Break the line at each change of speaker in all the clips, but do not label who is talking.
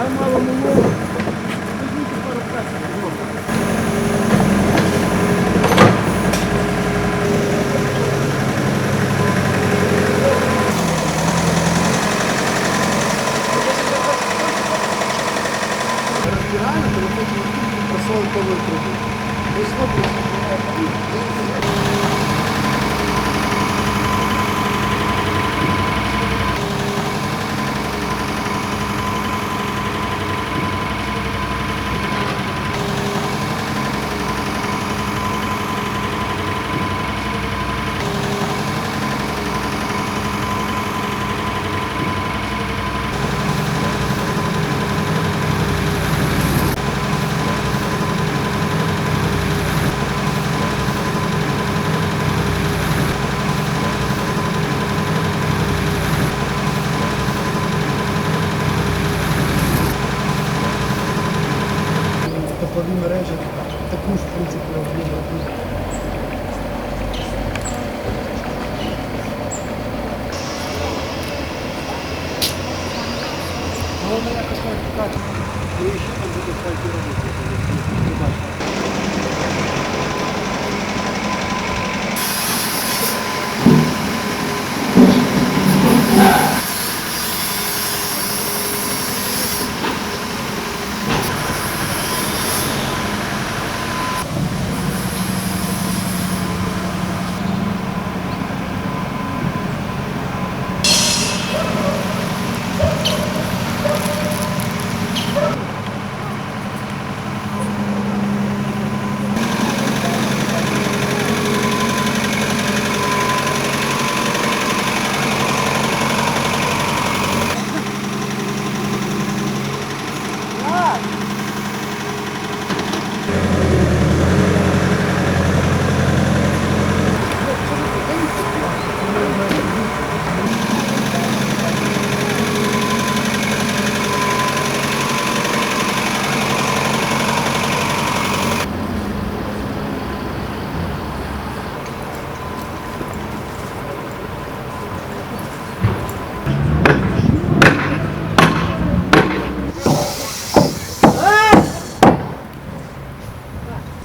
Tamam oğlum. Воно якось покачує. Ну, і ще там буде робити?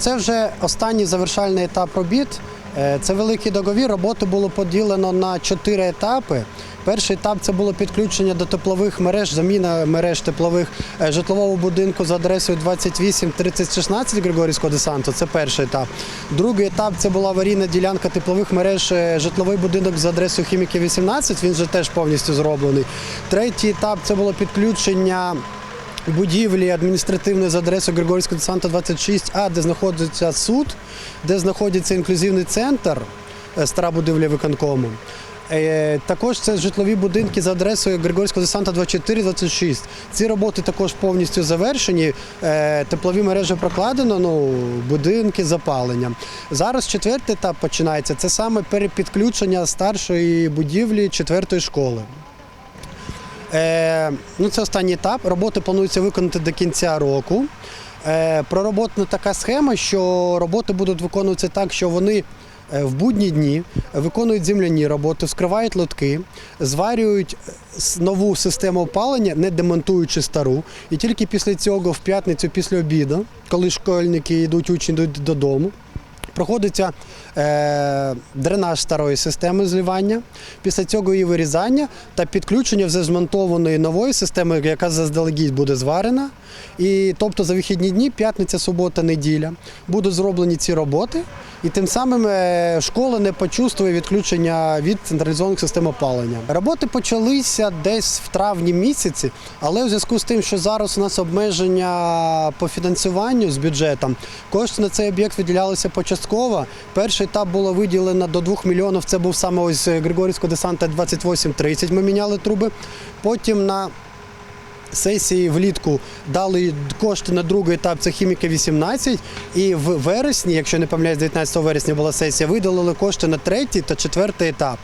Це вже останній завершальний етап робіт. Е, Це великий договір. Роботу було поділено на чотири етапи. Перший етап це було підключення до теплових мереж, заміна мереж теплових е, житлового будинку за адресою 28 3016 Григорівського десанту. Це перший етап. Другий етап це була аварійна ділянка теплових мереж, е, житловий будинок за адресою Хіміки 18. Він вже теж повністю зроблений. Третій етап це було підключення будівлі адміністративної за адресою Григорівського десанта 26А, де знаходиться суд, де знаходиться інклюзивний центр, е, стара будівля виконкому. Е, Також це житлові будинки за адресою Григорівського десанта 24-26. Ці роботи також повністю завершені. Е, Теплові мережі прокладено, ну, будинки запалення. Зараз четвертий етап починається. Це саме перепідключення старшої будівлі четвертої школи. Е, ну, це останній етап. Роботи планується виконати до кінця року. Е, пророботана така схема, що роботи будуть виконуватися так, що вони е, в будні дні виконують земляні роботи, вскривають лотки, зварюють нову систему опалення, не демонтуючи стару. І тільки після цього, в п'ятницю після обіду, коли школьники йдуть, учні йдуть додому, проходиться е, дренаж старої системи зливання, після цього її вирізання та підключення вже змонтованої нової системи, яка заздалегідь буде зварена. І тобто за вихідні дні, п'ятниця, субота, неділя, будуть зроблені ці роботи, і тим самим е, школа не почувствує відключення від централізованих систем опалення. Роботи почалися десь в травні місяці, але у зв'язку з тим, що зараз у нас обмеження по фінансуванню з бюджетом, кошти на цей об'єкт виділялися початково. Перший етап було виділено до 2 мільйонів. Це був саме ось Григорівського десанта 28-30. Ми міняли труби. Потім на сесії влітку дали кошти на другий етап, це хіміка 18. І в вересні, якщо не помиляюсь, 19 вересня була сесія, видалили кошти на третій та четвертий етап.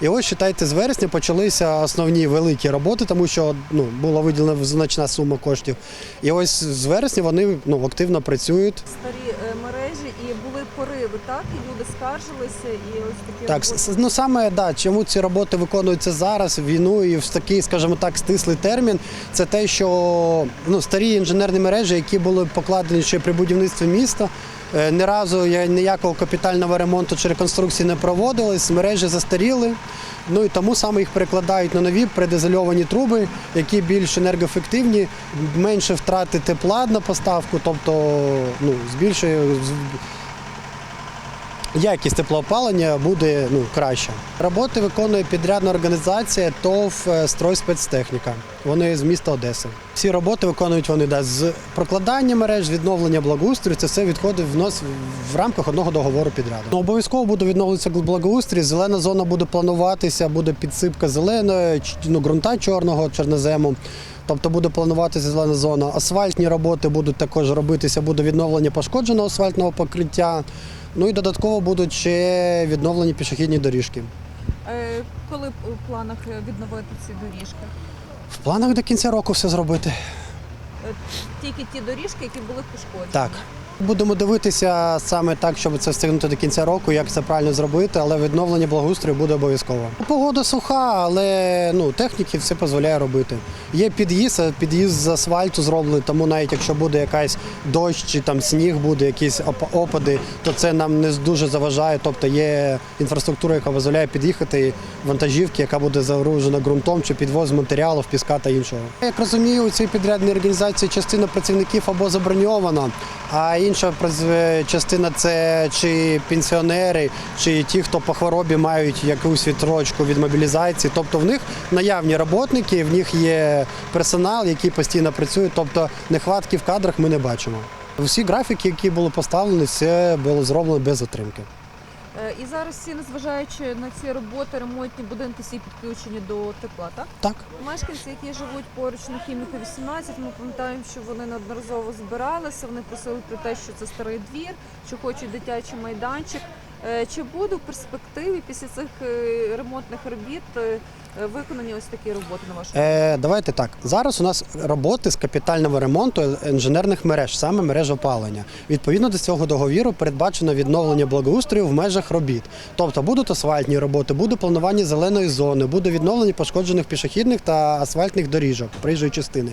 І ось вважайте, з вересня почалися основні великі роботи, тому що ну, була виділена значна сума коштів. І ось з вересня вони ну, активно працюють.
старі е, мережі і були пориви, так? І люди скаржилися, і ось такі
Так,
роботи.
ну саме да, чому ці роботи виконуються зараз, в війну і в такий, скажімо так, стислий термін, це те, що ну, старі інженерні мережі, які були покладені ще при будівництві міста, Ні разу ніякого капітального ремонту чи реконструкції не проводились, мережі застаріли. Ну і тому саме їх перекладають на нові предизольовані труби, які більш енергоефективні, менше втрати тепла на поставку, тобто ну, збільшує якість теплоопалення буде ну, краща. Роботи виконує підрядна організація ТОВ е, «Стройспецтехніка». Вони з міста Одеси. Всі роботи виконують вони да, з прокладання мереж, відновлення благоустрою. Це все відходить в нас в рамках одного договору підряду. Ну, обов'язково буде відновлюватися благоустрій. Зелена зона буде плануватися, буде підсипка зеленої, ну, ґрунта чорного чорнозему. Тобто буде плануватися зелена зона. Асфальтні роботи будуть також робитися, буде відновлення пошкодженого асфальтного покриття. Ну і додатково будуть ще відновлені пішохідні доріжки.
Е, Коли в планах відновити ці доріжки?
В планах до кінця року все зробити.
Е, Тільки ті доріжки, які були пошкоджені.
Так. Будемо дивитися саме так, щоб це встигнути до кінця року, як це правильно зробити, але відновлення благоустрою буде обов'язково. Погода суха, але ну, техніки все дозволяє робити. Є під'їзд, а під'їзд з асфальту зроблений, тому навіть якщо буде якась дощ чи там сніг буде, якісь опади, то це нам не дуже заважає. Тобто є інфраструктура, яка дозволяє під'їхати вантажівки, яка буде загружена ґрунтом чи підвоз матеріалів, піска та іншого. Як розумію, у цій підрядній організації частина працівників або заброньована, а інша частина це чи пенсіонери, чи ті, хто по хворобі мають якусь відстрочку від мобілізації. Тобто в них наявні роботники, в них є персонал, який постійно працює. Тобто нехватки в кадрах ми не бачимо. Всі графіки, які були поставлені, все було зроблено без затримки.
Е, І зараз всі, незважаючи на ці роботи, ремонтні будинки всі підключені до тепла, так?
Так.
Мешканці, які живуть поруч на хіміка 18, ми пам'ятаємо, що вони неодноразово збиралися. Вони просили про те, що це старий двір, що хочуть дитячий майданчик. Е, Чи буде в перспективі після цих е, ремонтних робіт виконані ось такі роботи на вашу
Е, давайте так. Зараз у нас роботи з капітального ремонту інженерних мереж, саме мереж опалення. Відповідно до цього договіру передбачено відновлення благоустрою в межах робіт. Тобто будуть асфальтні роботи, буде планування зеленої зони, буде відновлення пошкоджених пішохідних та асфальтних доріжок проїжджої частини.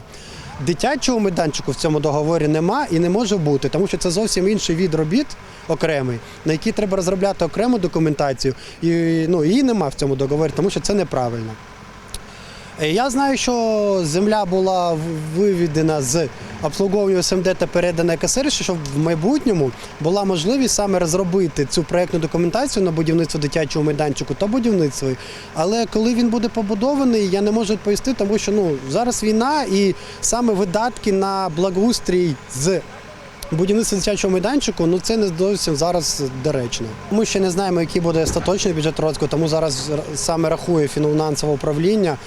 Дитячого майданчику в цьому договорі нема і не може бути, тому що це зовсім інший від робіт окремий, на який треба розробляти окрему документацію. І ну, її нема в цьому договорі, тому що це неправильно. Е, Я знаю, що земля була виведена з обслуговування СМД та передана КСР, щоб в майбутньому була можливість саме розробити цю проєктну документацію на будівництво дитячого майданчику та будівництво. Але коли він буде побудований, я не можу відповісти, тому що ну зараз війна і саме видатки на благоустрій з Будівництво дитячого майданчику ну це не зовсім зараз доречно. Ми ще не знаємо, який буде остаточний бюджет розвитку, тому зараз саме рахує фінансове управління,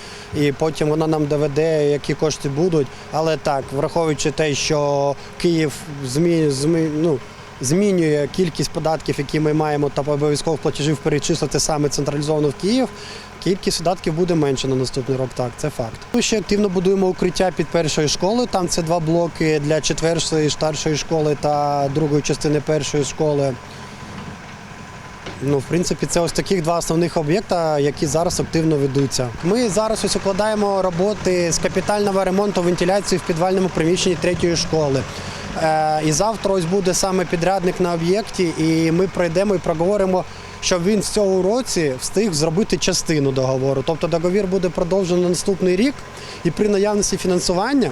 і потім воно нам доведе, які кошти будуть. Але так, враховуючи те, що Київ змі, змі, ну, змінює кількість податків, які ми маємо, та обов'язково платежів перечислити саме централізовано в Київ. Кількість видатків буде менше на наступний рік, так, це факт. Ми ще активно будуємо укриття під першою школою. Там це два блоки для четвертої, старшої школи та другої частини першої школи. Ну, в принципі, це ось таких два основних об'єкта, які зараз активно ведуться. Ми зараз ось укладаємо роботи з капітального ремонту вентиляції в підвальному приміщенні третьої школи. Е, і завтра ось буде саме підрядник на об'єкті, і ми пройдемо і проговоримо, щоб він в цьому році встиг зробити частину договору. Тобто договір буде продовжено на наступний рік, і при наявності фінансування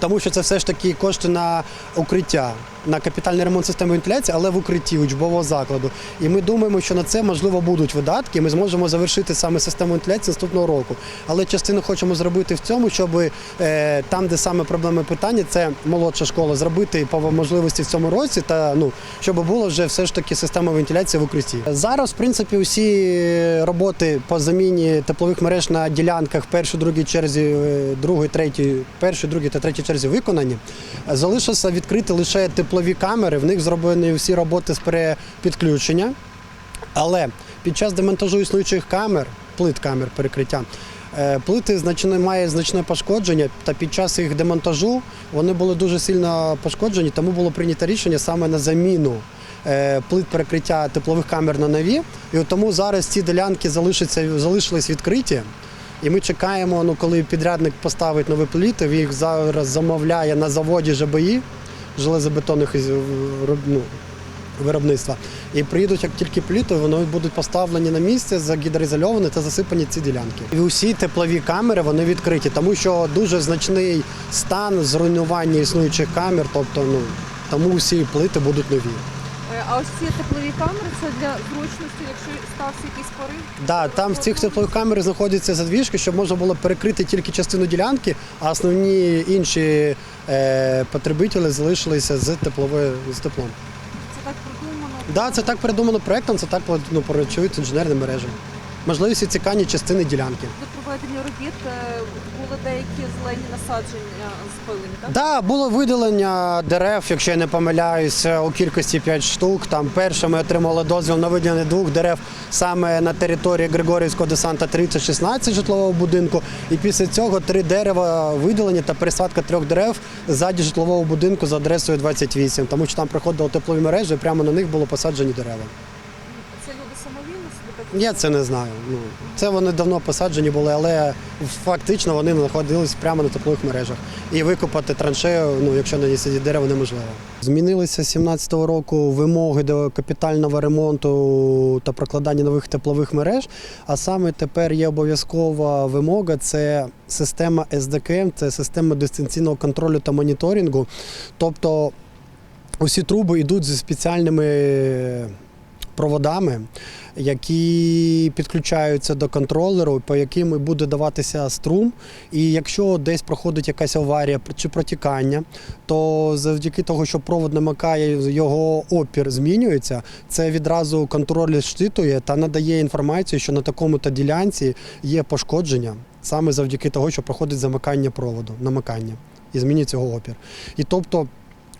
тому що це все ж таки кошти на укриття, на капітальний ремонт системи вентиляції, але в укритті учбового закладу. І ми думаємо, що на це можливо будуть видатки. Ми зможемо завершити саме систему вентиляції наступного року. Але частину хочемо зробити в цьому, щоб е, там, де саме проблеми питання, це молодша школа, зробити по можливості в цьому році, та ну щоб було вже все ж таки система вентиляції в укритті. Зараз, в принципі, усі роботи по заміні теплових мереж на ділянках першій, другій черзі, е, другої, третій, першій, другій та третій черзі виконані. Залишилося відкрити лише теплові камери. В них зроблені всі роботи з перепідключення. Але під час демонтажу існуючих камер, плит камер перекриття, е, плити значне, має значне пошкодження, та під час їх демонтажу вони були дуже сильно пошкоджені, тому було прийнято рішення саме на заміну е, плит перекриття теплових камер на нові. І тому зараз ці ділянки залишаться, залишились відкриті. І ми чекаємо, ну, коли підрядник поставить нові пліти, він їх зараз замовляє на заводі ЖБІ, железобетонних ну, виробництва. І приїдуть як тільки пліти, вони будуть поставлені на місце, загідроізольовані та засипані ці ділянки. І усі теплові камери вони відкриті, тому що дуже значний стан зруйнування існуючих камер, тобто ну тому всі плити будуть нові.
А ось ці теплові камери це для зручності, якщо стався якийсь порив.
Да, там в цих теплових камерах знаходяться задвіжки, щоб можна було перекрити тільки частину ділянки, а основні інші е, потребителі залишилися з тепловою з теплом.
Це так продумано.
Да, це так придумано проектом, це так ну, працюють інженерні мережі. Можливість відсікання частини ділянки.
До проведення робіт е, були деякі зелені насадження спилені, так?
Да, було видалення дерев, якщо я не помиляюся, у кількості 5 штук. Там перше ми отримали дозвіл на виділення двох дерев саме на території Григорівського десанта 3016 житлового будинку. І після цього три дерева видалені та пересадка трьох дерев ззаді житлового будинку за адресою 28, тому що там проходили теплові мережі, і прямо на них було посаджені дерева.
Це люди самовільно собі так
Я це не знаю. Ну це вони давно посаджені були, але фактично вони знаходились прямо на теплових мережах. І викопати траншею, ну якщо на ній сидять дерева, неможливо. Змінилися з 17-го року вимоги до капітального ремонту та прокладання нових теплових мереж. А саме тепер є обов'язкова вимога це система SDKM, це система дистанційного контролю та моніторингу. Тобто усі труби йдуть зі спеціальними проводами, які підключаються до контролеру, по яким буде даватися струм. І якщо десь проходить якась аварія чи протікання, то завдяки того, що провод намикає, його опір змінюється, це відразу контролер щитує та надає інформацію, що на такому-то ділянці є пошкодження саме завдяки того, що проходить замикання проводу, намикання і змінюється його опір. І тобто.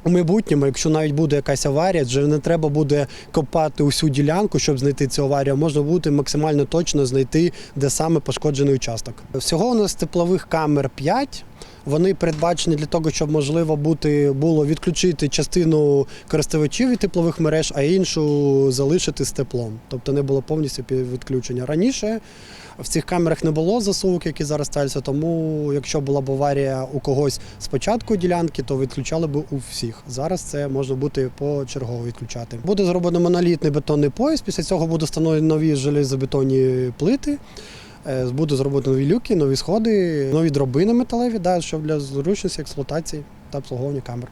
У майбутньому, якщо навіть буде якась аварія, вже не треба буде копати усю ділянку, щоб знайти цю аварію. Можна буде максимально точно знайти, де саме пошкоджений участок. Всього у нас теплових камер 5. Вони передбачені для того, щоб можливо бути було відключити частину користувачів від теплових мереж, а іншу залишити з теплом. Тобто не було повністю відключення. Раніше в цих камерах не було засувок, які зараз ставляться, тому якщо була б аварія у когось з початку ділянки, то відключали б у всіх. Зараз це можна бути почергово відключати. Буде зроблено монолітний бетонний пояс. Після цього будуть встановлені нові железобетонні плити. Е, Буде зроблено нові люки, нові сходи, нові дробини металеві, да, щоб для зручності експлуатації та обслуговування камер.